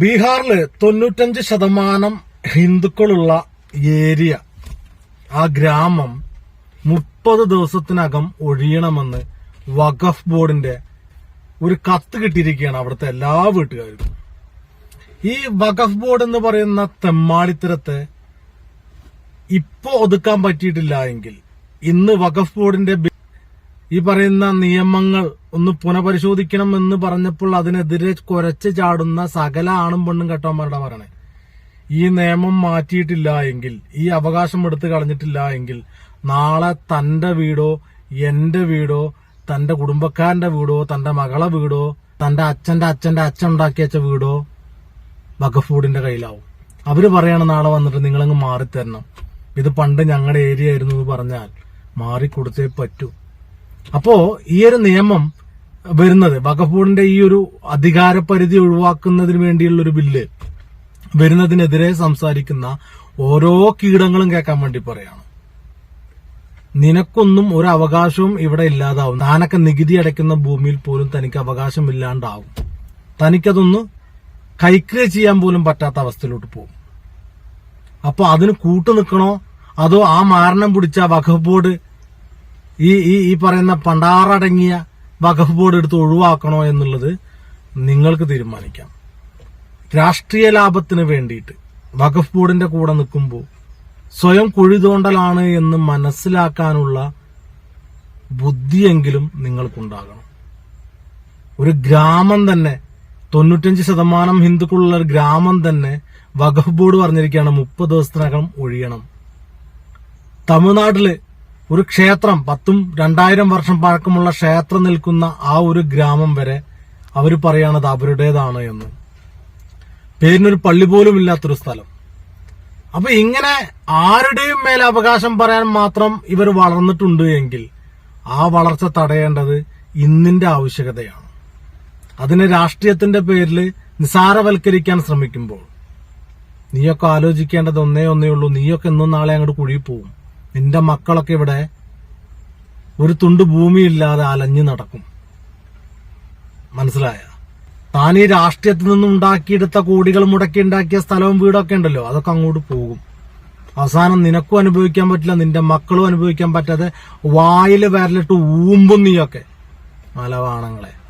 ബീഹാറിൽ തൊണ്ണൂറ്റഞ്ച് ശതമാനം ഹിന്ദുക്കളുള്ള ഏരിയ. ആ ഗ്രാമം മുപ്പത് ദിവസത്തിനകം ഒഴിയണമെന്ന് വഖഫ് ബോർഡിന്റെ ഒരു കത്ത് കിട്ടിയിരിക്കുകയാണ് അവിടുത്തെ എല്ലാ വീട്ടുകാരും. ഈ വഖഫ് ബോർഡ് എന്ന് പറയുന്ന തെമ്മാടിത്തരത്തെ ഇപ്പോ ഒതുക്കാൻ പറ്റിയിട്ടില്ല എങ്കിൽ ഇന്ന് വഖഫ് ബോർഡിന്റെ ഈ പറയുന്ന നിയമങ്ങൾ ഒന്ന് പുനഃപരിശോധിക്കണം എന്ന് പറഞ്ഞപ്പോൾ അതിനെതിരെ കുരച്ച് ചാടുന്ന സകല ആണും പെണ്ണും കെട്ടവന്മാരുടെ പറയണേ ഈ നിയമം മാറ്റിയിട്ടില്ല എങ്കിൽ ഈ അവകാശം എടുത്തു കളഞ്ഞിട്ടില്ല എങ്കിൽ നാളെ തന്റെ വീടോ എന്റെ വീടോ തന്റെ കുടുംബക്കാരന്റെ വീടോ തന്റെ മകളെ വീടോ തന്റെ അച്ഛന്റെ അച്ഛന്റെ അച്ഛൻ ഉണ്ടാക്കി വെച്ച വീടോ വഖഫൂഡിന്റെ കയ്യിലാവും. അവർ പറയാണ് നാളെ വന്നിട്ട് നിങ്ങളങ്ങ് മാറിത്തരണം. ഇത് പണ്ട് ഞങ്ങളുടെ ഏരിയ ആയിരുന്നു എന്ന് പറഞ്ഞാൽ മാറിക്കൊടുത്തേ പറ്റൂ. അപ്പോ ഈ ഒരു നിയമം വരുന്നത് വഖഫ് ബോർഡിന്റെ ഈ ഒരു അധികാര പരിധി ഒഴിവാക്കുന്നതിന് വേണ്ടിയുള്ള ഒരു ബില്ല് വരുന്നതിനെതിരെ സംസാരിക്കുന്ന ഓരോ കീടങ്ങളും കേൾക്കാൻ വേണ്ടി പറയാണ്. നിനക്കൊന്നും ഒരു അവകാശവും ഇവിടെ ഇല്ലാതാവും. താനൊക്കെ നികുതി അടയ്ക്കുന്ന ഭൂമിയിൽ പോലും തനിക്ക് അവകാശം ഇല്ലാണ്ടാവും. തനിക്കതൊന്ന് കൈക്രിയ ചെയ്യാൻ പോലും പറ്റാത്ത അവസ്ഥയിലോട്ട് പോകും. അപ്പൊ അതിന് കൂട്ടു നിൽക്കണോ? അതോ ആ മാരണം പിടിച്ച വഖഫ് ബോർഡ് ഈ ഈ ഈ പറയുന്ന പണ്ടാറടങ്ങിയ വഖഫ് ബോർഡ് എടുത്ത് ഒഴിവാക്കണോ എന്നുള്ളത് നിങ്ങൾക്ക് തീരുമാനിക്കാം. രാഷ്ട്രീയ ലാഭത്തിന് വേണ്ടിയിട്ട് വഖഫ് ബോർഡിന്റെ കൂടെ നിൽക്കുമ്പോൾ സ്വയം കുഴി തോണ്ടലാണ് എന്ന് മനസ്സിലാക്കാനുള്ള ബുദ്ധിയെങ്കിലും നിങ്ങൾക്കുണ്ടാകണം. ഒരു ഗ്രാമം തന്നെ തൊണ്ണൂറ്റഞ്ച് ശതമാനം ഹിന്ദുക്കളുള്ള ഒരു ഗ്രാമം തന്നെ വഖഫ് ബോർഡ് പറഞ്ഞിരിക്കുകയാണ് മുപ്പത് ദിവസത്തിനകം ഒഴിയണം. തമിഴ്നാട്ടിൽ ഒരു ക്ഷേത്രം പത്തും രണ്ടായിരം വർഷം പഴക്കമുള്ള ക്ഷേത്രം നിൽക്കുന്ന ആ ഒരു ഗ്രാമം വരെ അവർ പറയണത് അവരുടേതാണ് എന്ന്. പേരിനൊരു പള്ളി പോലും ഇല്ലാത്തൊരു സ്ഥലം. അപ്പൊ ഇങ്ങനെ ആരുടെയും മേലെ അവകാശം പറയാൻ മാത്രം ഇവർ വളർന്നിട്ടുണ്ട് എങ്കിൽ ആ വളർച്ച തടയേണ്ടത് ഇന്നിന്റെ ആവശ്യകതയാണ്. അതിനെ രാഷ്ട്രീയത്തിന്റെ പേരിൽ നിസാരവൽക്കരിക്കാൻ ശ്രമിക്കുമ്പോൾ നീയൊക്കെ ആലോചിക്കേണ്ടത് ഒന്നേ ഒന്നേ ഉള്ളൂ. നീയൊക്കെ ഇന്നും നാളെ അങ്ങോട്ട് കുഴി പോവും. നിന്റെ മക്കളൊക്കെ ഇവിടെ ഒരു തുണ്ട് ഭൂമിയില്ലാതെ അലഞ്ഞു നടക്കും. മനസ്സിലായ? താൻ ഈ രാഷ്ട്രീയത്തിൽ നിന്നും ഉണ്ടാക്കിയെടുത്ത കോടികൾ മുടക്കി ഉണ്ടാക്കിയ സ്ഥലവും വീടൊക്കെ ഉണ്ടല്ലോ അതൊക്കെ അങ്ങോട്ട് പോകും. അവസാനം നിനക്കും അനുഭവിക്കാൻ പറ്റില്ല നിന്റെ മക്കളും അനുഭവിക്കാൻ പറ്റാതെ വായിൽ വരലിട്ട് ഊമ്പും നീയൊക്കെ. മലവാണങ്ങളെ.